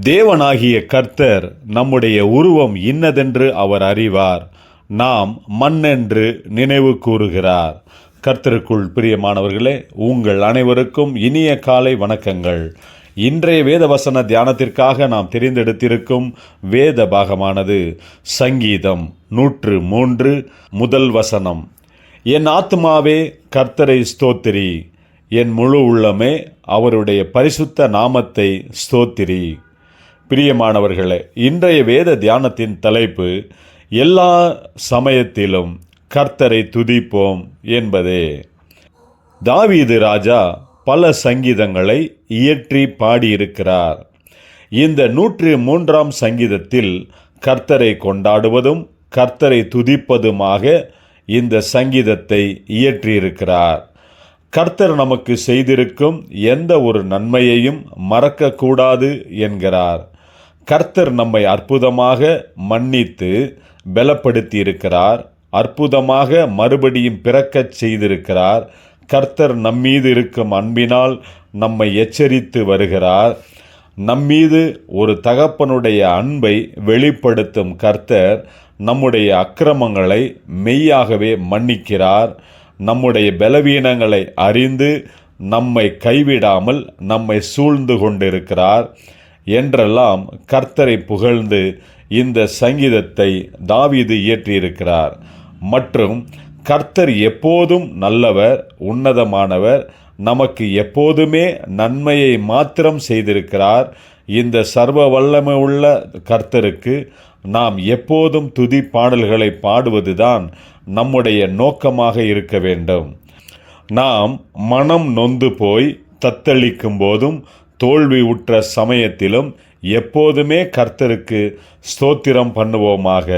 தேவனாகிய கர்த்தர் நம்முடைய உருவம் இன்னதென்று அவர் அறிவார். நாம் மண்ணென்று நினைவு கூறுகிறார். கர்த்தருக்குள் பிரியமானவர்களே உங்கள் அனைவருக்கும் இனிய காலை வணக்கங்கள். இன்றைய வேத வசன தியானத்திற்காக நாம் தெரிந்தெடுத்திருக்கும் வேத பாகமானது சங்கீதம் நூற்று மூன்று முதல் வசனம். என் ஆத்மாவே கர்த்தரை ஸ்தோத்திரி. என் முழு உள்ளமே அவருடைய பரிசுத்த நாமத்தை ஸ்தோத்திரி. பிரியமானவர்களே இன்றைய வேத தியானத்தின் தலைப்பு எல்லா சமயத்திலும் கர்த்தரை துதிப்போம் என்பதே. தாவீது ராஜா பல சங்கீதங்களை இயற்றி பாடியிருக்கிறார். இந்த நூற்று மூன்றாம் சங்கீதத்தில் கர்த்தரை கொண்டாடுவதும் கர்த்தரை துதிப்பதுமாக இந்த சங்கீதத்தை இயற்றியிருக்கிறார். கர்த்தர் நமக்கு செய்திருக்கும் எந்த ஒரு நன்மையையும் மறக்கக்கூடாது என்கிறார். கர்த்தர் நம்மை அற்புதமாக மன்னித்து பலப்படுத்தி இருக்கிறார் அற்புதமாக மறுபடியும் பிறக்கச் செய்திருக்கிறார். கர்த்தர் நம்மீது இருக்கும் அன்பினால் நம்மை எச்சரித்து வருகிறார். நம்மீது ஒரு தகப்பனுடைய அன்பை வெளிப்படுத்தும் கர்த்தர் நம்முடைய அக்கிரமங்களை மெய்யாகவே மன்னிக்கிறார். நம்முடைய பலவீனங்களை அறிந்து நம்மை கைவிடாமல் நம்மை சூழ்ந்து கொண்டிருக்கிறார். என்றெல்லாம் கர்த்தரை புகழ்ந்து இந்த சங்கீதத்தை தாவீது இயற்றியிருக்கிறார். மற்றும் கர்த்தர் எப்போதும் நல்லவர் உன்னதமானவர் நமக்கு எப்போதுமே நன்மையை மாத்திரம் செய்திருக்கிறார். இந்த சர்வ வல்லமை உள்ள கர்த்தருக்கு நாம் எப்போதும் துதி பாடல்களை பாடுவதுதான் நம்முடைய நோக்கமாக இருக்க வேண்டும். நாம் மனம் நொந்து போய் தத்தளிக்கும் போதும் தோல்வி உற்ற சமயத்திலும் எப்போதுமே கர்த்தருக்கு ஸ்தோத்திரம் பண்ணுவோமாக.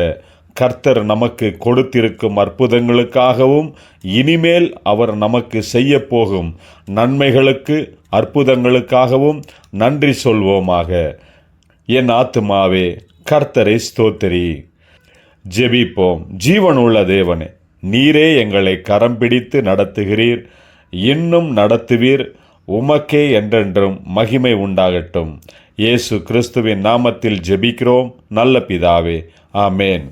கர்த்தர் நமக்கு கொடுத்திருக்கும் அற்புதங்களுக்காகவும் இனிமேல் அவர் நமக்கு செய்ய போகும் நன்மைகளுக்கு அற்புதங்களுக்காகவும் நன்றி சொல்வோமாக. என் ஆத்துமாவே கர்த்தரை ஸ்தோத்திரி. ஜெபிப்போம். ஜீவனுள்ள தேவனே நீரே எங்களை கரம் பிடித்து நடத்துகிறீர். இன்னும் நடத்துவீர். உமக்கே என்றென்றும் மகிமை உண்டாகட்டும். இயேசு கிறிஸ்துவின் நாமத்தில் ஜெபிக்கிறோம். நல்ல பிதாவே. ஆமேன்.